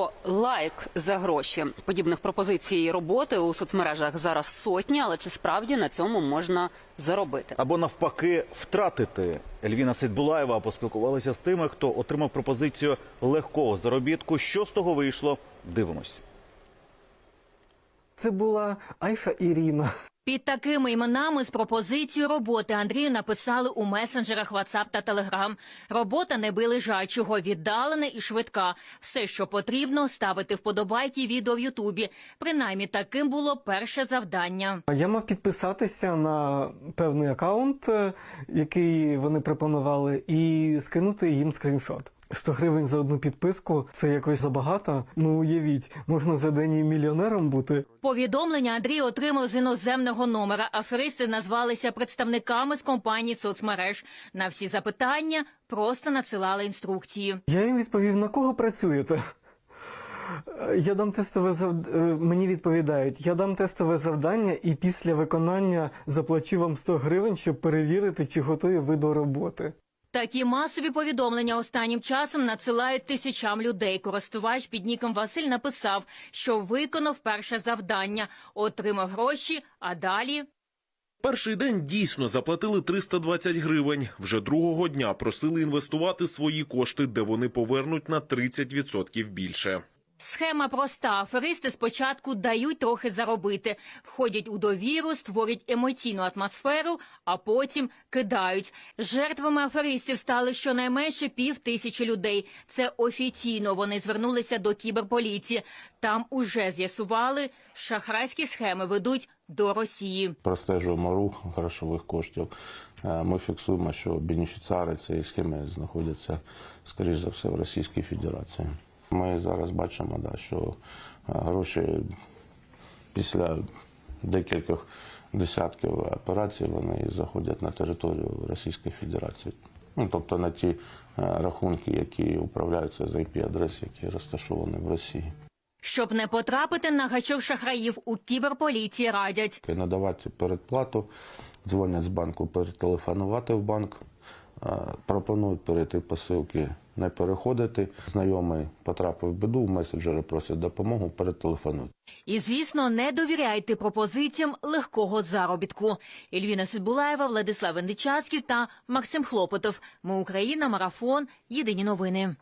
про лайк за гроші. Подібних пропозицій роботи у соцмережах зараз сотні, але чи справді на цьому можна заробити? Або навпаки втратити. Ельвіна Сейдбулаєва поспілкувалася з тими, хто отримав пропозицію легкого заробітку. Що з того вийшло? Дивимось. Це була Айша Ірина. Під такими іменами з пропозицією роботи Андрію написали у месенджерах WhatsApp та Telegram. Робота не лежачого, віддалена і швидка. Все, що потрібно, ставити вподобайки відео в Ютубі. Принаймні таким було перше завдання. Я мав підписатися на певний аккаунт, е, який вони пропонували, і скинути їм скріншот. 100 гривень за одну підписку це якось забагато. Ну уявіть, можна за день і мільйонером бути. Повідомлення Андрій отримав з іноземного номера. Аферисти назвалися представниками з компаній соцмереж. На всі запитання просто надсилали інструкції. Я їм відповів, на кого працюєте? Е, Я дам тестове завдання. Мені відповідають, я дам тестове завдання і після виконання заплачу вам 100 гривень, щоб перевірити, чи готові ви до роботи. Такі масові повідомлення останнім часом надсилають тисячам людей. Користувач під ніком Василь написав, що виконав перше завдання, отримав гроші, а далі Перший день дійсно заплатили 320 гривень. Вже другого дня просили інвестувати свої кошти, де вони повернуть на 30% більше. Схема проста. Аферисти спочатку дають трохи заробити, входять у довіру, створюють емоційну атмосферу, а потім кидають. Жертвами аферистів стали щонайменше пів тисячі людей. Це офіційно вони звернулися до кіберполіції. Там уже з'ясували, шахрайські схеми ведуть до Росії. простежуємо рух грошових коштів. Е, Ми фіксуємо, що бенефіціари цієї схеми знаходяться, скоріш за все, в Російській Федерації. Ми зараз бачимо, да, що е, гроші після декількох десятків операцій вони заходять на територію Російської Федерації. Ну, тобто на ті е, рахунки, які управляються з IP-адрес, які розташовані в Росії. Щоб не потрапити на гачок шахраїв, у кіберполіції радять. Надавати передплату, дзвонять з банку, перетелефонувати в банк, пропонують перейти посилки, не переходити. Знайомий потрапив в біду, в месенджери просять допомогу, перетелефонують. І, звісно, не довіряйте пропозиціям легкого заробітку. Ільвіна Сидбулаєва, Владислав Індичацький та Максим Хлопотов. Ми Україна. Марафон. Єдині новини.